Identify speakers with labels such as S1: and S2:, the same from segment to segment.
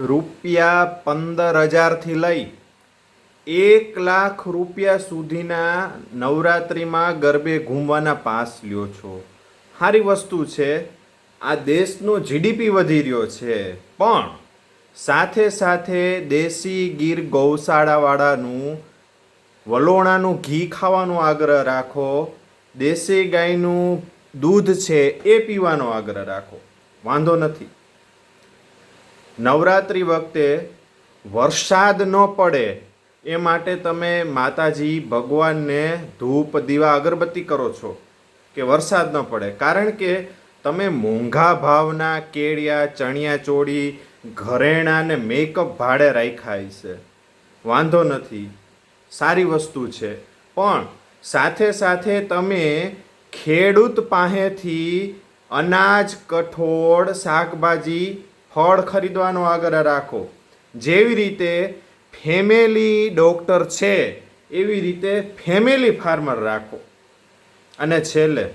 S1: રૂપિયા પંદર હજારથી લઈ એક લાખ રૂપિયા સુધીના નવરાત્રિમાં ગરબે ઘૂમવાના પાસ લ્યો છો. સારી વસ્તુ છે, આ દેશનો જીડીપી વધી રહ્યો છે, પણ સાથે સાથે દેશી ગીર ગૌશાળાવાળાનું વલોણાનું ઘી ખાવાનો આગ્રહ રાખો, દેશી ગાયનું દૂધ છે એ પીવાનો આગ્રહ રાખો. વાંધો નથી. નવરાત્રિ વખતે વરસાદ ન પડે એ માટે તમે માતાજી, ભગવાનને ધૂપ, દીવા, અગરબત્તી કરો છો કે વરસાદ ન પડે. કારણ કે તમે મોંઘા ભાવના કેળિયા, ચણિયા ચોળી, ઘરેણાં ને મેકઅપ ભાડે રાખ્યા છે વાંધો નથી. સારી વસ્તુ છે. પણ સાથે સાથે તમે ખેડૂત પાસેથી અનાજ, કઠોળ, શાકભાજી ફળ ખરીદવાનો આગ્રહ રાખો. જેવી રીતે ફેમિલી ડોક્ટર છે, એવી રીતે ફેમિલી ફાર્મર રાખો. અને છેલ્લે,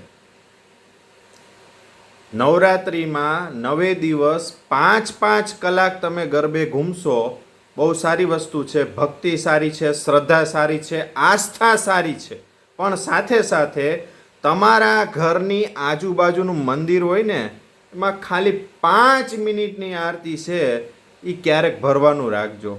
S1: નવરાત્રિમાં નવે દિવસ પાંચ પાંચ કલાક તમે ગરબે ઘૂમશો, બહુ સારી વસ્તુ છે, ભક્તિ સારી છે, શ્રદ્ધા સારી છે, આસ્થા સારી છે. પણ સાથે સાથે તમારા ઘરની આજુબાજુનું મંદિર હોય ને એમાં ખાલી પાંચ મિનિટની આરતી છે એ ક્યારેક ભરવાનું રાખજો.